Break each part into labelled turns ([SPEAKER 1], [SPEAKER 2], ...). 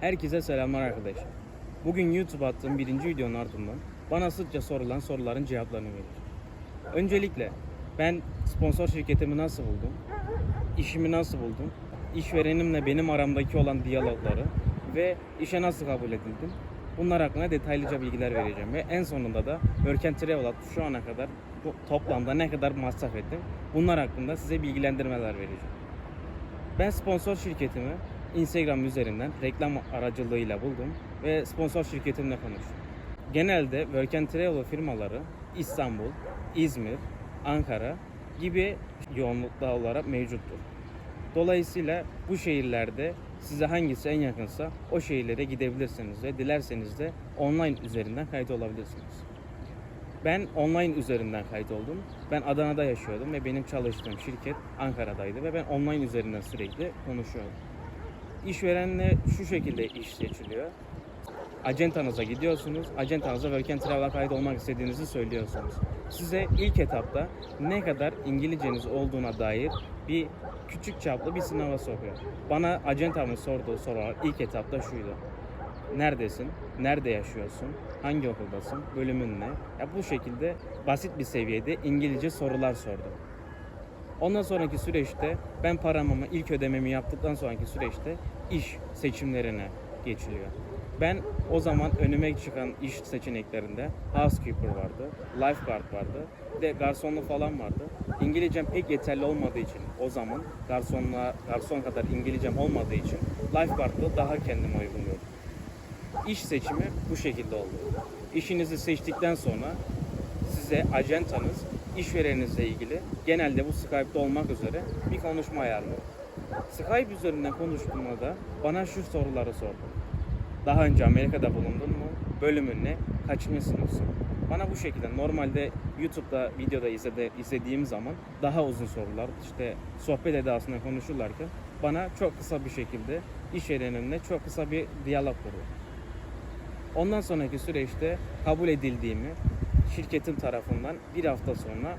[SPEAKER 1] Herkese selamlar arkadaşlar. Bugün YouTube attığım birinci videonun ardından bana sıkça sorulan soruların cevaplarını vereceğim. Öncelikle ben sponsor şirketimi nasıl buldum? İşimi nasıl buldum? İşverenimle benim aramdaki olan diyalogları ve işe nasıl kabul edildim? Bunlar hakkında detaylıca bilgiler vereceğim ve en sonunda da and Travel şu ana kadar bu toplamda ne kadar masraf ettim? Bunlar hakkında size bilgilendirmeler vereceğim. Ben sponsor şirketimi Instagram üzerinden reklam aracılığıyla buldum ve sponsor şirketimle konuştum. Genelde Work and Travel firmaları İstanbul, İzmir, Ankara gibi yoğunlukta olarak mevcuttur. Dolayısıyla bu şehirlerde size hangisi en yakınsa o şehirlere gidebilirsiniz ve dilerseniz de online üzerinden kayıt olabilirsiniz. Ben online üzerinden kayıt oldum. Ben Adana'da yaşıyordum ve benim çalıştığım şirket Ankara'daydı ve ben online üzerinden sürekli konuşuyordum. İşverenle şu şekilde iş seçiliyor. Acentanıza gidiyorsunuz. Acentanıza Work and Travel'a kayıt olmak istediğinizi söylüyorsunuz. Size ilk etapta ne kadar İngilizceniz olduğuna dair bir küçük çaplı bir sınava sokuyor. Bana acentamın sorduğu sorular ilk etapta şuydu. Neredesin? Nerede yaşıyorsun? Hangi okuldasın? Bölümün ne? Ya bu şekilde basit bir seviyede İngilizce sorular sordu. Ondan sonraki süreçte ben paramı ilk ödememi yaptıktan sonraki süreçte iş seçimlerine geçiliyor. Ben o zaman önüme çıkan iş seçeneklerinde housekeeper vardı, lifeguard vardı, bir de garsonluk falan vardı. İngilizcem pek yeterli olmadığı için o zaman garsonla garson kadar İngilizcem olmadığı için lifeguard'ı daha kendime uygun gördüm. İş seçimi bu şekilde oldu. İşinizi seçtikten sonra size acentanız işvereninizle ilgili genelde bu Skype'da olmak üzere bir konuşma ayarlıyor. Skype üzerinden konuştuğumda bana şu soruları sordu. Daha önce Amerika'da bulundun mu? Bölümün ne? Kaçıncı sınıfsın? Bana bu şekilde normalde YouTube'da videoda izledi, izlediğim zaman daha uzun sorular işte sohbet edasında konuşurlarken bana çok kısa bir şekilde işverenimle çok kısa bir diyalog kurdu. Ondan sonraki süreçte kabul edildiğimi şirketin tarafından bir hafta sonra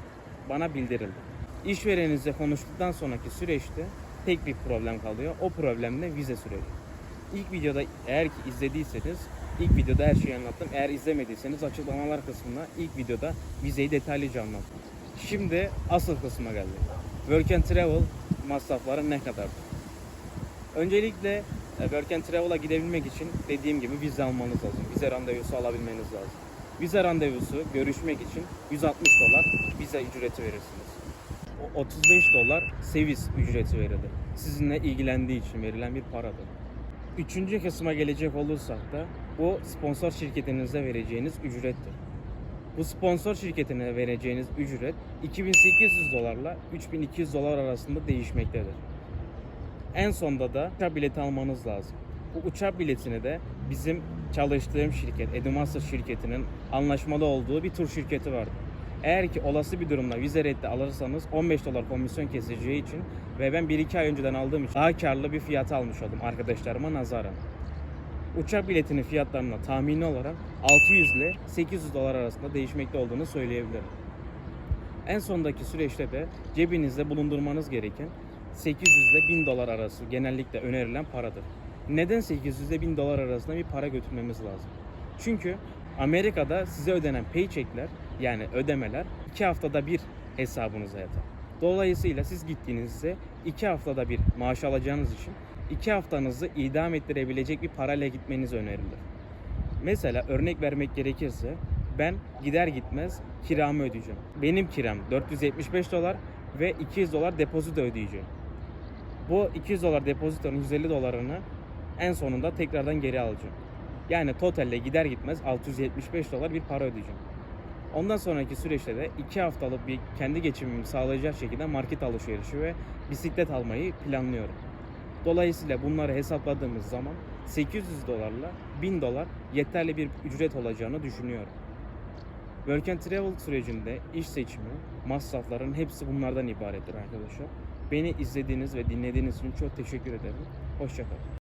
[SPEAKER 1] bana bildirildi. İşvereninizle konuştuktan sonraki süreçte tek bir problem kalıyor. O problem de vize süreci. İlk videoda eğer ki izlediyseniz ilk videoda her şeyi anlattım. Eğer izlemediyseniz açıklamalar kısmında ilk videoda vizeyi detaylıca anlattım. Şimdi asıl kısma geldik. Work and Travel masrafları ne kadardır? Öncelikle e, Work and Travel'a gidebilmek için dediğim gibi vize almanız lazım. Vize randevusu alabilmeniz lazım. Vize randevusu görüşmek için 160 dolar vize ücreti verirsiniz. O 35 dolar seviz ücreti verilir. Sizinle ilgilendiği için verilen bir paradır. Üçüncü kısma gelecek olursak da bu sponsor şirketinize vereceğiniz ücrettir. Bu sponsor şirketine vereceğiniz ücret 2800 dolarla 3200 dolar arasında değişmektedir. En sonda da uçak bileti almanız lazım. Bu uçak biletini de bizim çalıştığım şirket, Edumaster şirketinin anlaşmalı olduğu bir tur şirketi vardı. Eğer ki olası bir durumda vize reddi alırsanız 15 dolar komisyon keseceği için ve ben 1-2 ay önceden aldığım için daha karlı bir fiyata almış oldum arkadaşlarıma nazaran. Uçak biletinin fiyatlarına tahmini olarak 600 ile 800 dolar arasında değişmekte olduğunu söyleyebilirim. En sondaki süreçte de cebinizde bulundurmanız gereken 800 ile 1000 dolar arası genellikle önerilen paradır. Neden 800 ile 1000 dolar arasında bir para götürmemiz lazım? Çünkü Amerika'da size ödenen paycheckler yani ödemeler 2 haftada bir hesabınıza yatar. Dolayısıyla siz gittiğinizde 2 haftada bir maaş alacağınız için 2 haftanızı idam ettirebilecek bir parayla gitmeniz önerilir. Mesela örnek vermek gerekirse ben gider gitmez kiramı ödeyeceğim. Benim kiram 475 dolar ve 200 dolar depozito ödeyeceğim. Bu 200 dolar depozitonun 150 dolarını en sonunda tekrardan geri alacağım. Yani totalde gider gitmez 675 dolar bir para ödeyeceğim. Ondan sonraki süreçte de 2 haftalık bir kendi geçimimi sağlayacak şekilde market alışverişi ve bisiklet almayı planlıyorum. Dolayısıyla bunları hesapladığımız zaman 800 dolarla 1000 dolar yeterli bir ücret olacağını düşünüyorum. Work and Travel sürecinde iş seçimi, masrafların hepsi bunlardan ibarettir arkadaşlar. Beni izlediğiniz ve dinlediğiniz için çok teşekkür ederim. Hoşçakalın.